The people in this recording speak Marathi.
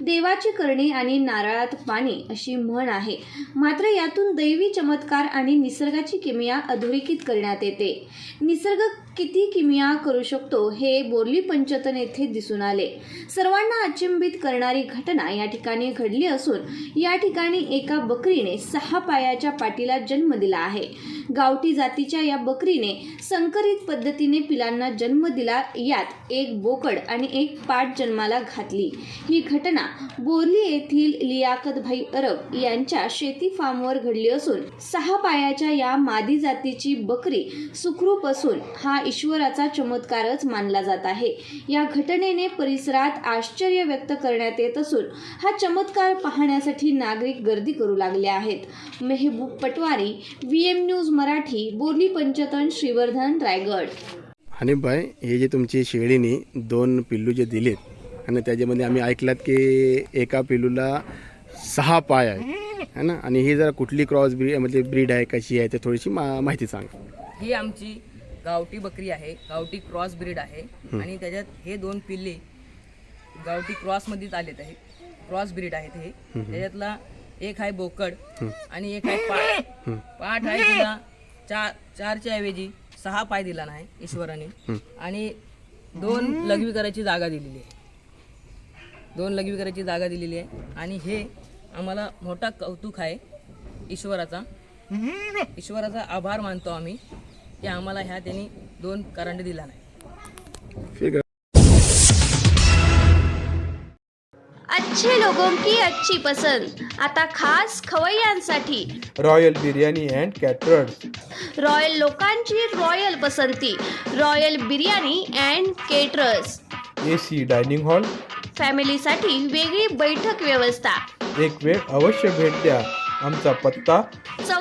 देवाची करणी आणि नारळात पाणी अशी म्हण आहे. मात्र यातून दैवी चमत्कार आणि निसर्गाची किमया अधोरेखित करण्यात येते. निसर्ग किती किमिया करू शकतो हे बोरली पंचतन येथे दिसून आले. सर्वांना अचंबित करणारी घटना या ठिकाणी घडली असून या ठिकाणी एका बकरीने सहा पायाच्या पाटीला जन्म दिला आहे. गावठी जातीच्या या बकरीने संकरित पद्धतीने पिलांना जन्म दिला यात एक बोकड आणि एक पाट जन्माला घातली. ही घटना बोरली येथील लियाकतभाई अरब यांच्या शेती फार्मवर घडली असून सहा पायाच्या या मादी जातीची बकरी सुखरूप असून हा ईश्वराचा चमत्कारच मानला जात आहे. या घटनेने परिसरात आश्चर्य व्यक्त करण्यात येत असून हा चमत्कार पाहण्यासाठी नागरिक गर्दी करू लागले आहेत. Mehboob Patwari V M news Marathi Borli Panchatan Shrivardhan Raigad. आणि बाय हे जे तुमची शेळीने दोन पिल्लू जे दिलेत आणि त्याच्यामध्ये आम्ही ऐकलात की एका पिल्लूला सहा पाय आहे है ना? आणि ही जरा कुठली क्रॉस ब्रीड म्हणजे ब्रीड आहे कशी आहे ते थोडीशी मा माहिती सांगा. ही आमची गावठी बकरी आहे गावठी क्रॉस ब्रीड आहे आणि त्याच्यात हे दोन पिल्ले गावठी क्रॉसमध्येच आलेत आहेत. क्रॉस ब्रीड आहेत हे. त्याच्यातला एक आहे बोकड आणि एक आहे पाठ पाठ आहे तिला चार चारच्या ऐवजी सहा पाय दिला नाही ईश्वराने. आणि दोन लघवी करायची जागा दिलेली आहे. दोन लघवी करायची जागा दिलेली आहे. आणि हे आम्हाला मोठा कौतुक आहे ईश्वराचा. ईश्वराचा आभार मानतो आम्ही. की आम्हाला ह्या त्यांनी दोन करंट दिला नाही. अच्छे लोगों की अच्छी पसंद. आता खास खवय्यांसाठी royal biryani and caterers royal लोकांची रॉयल पसंती. Royal biryani and caterers A C dining hall फॅमिलीसाठी वेगळी बैठक व्यवस्था. एक वेळ अवश्य भेट द्या. आमचा पत्ता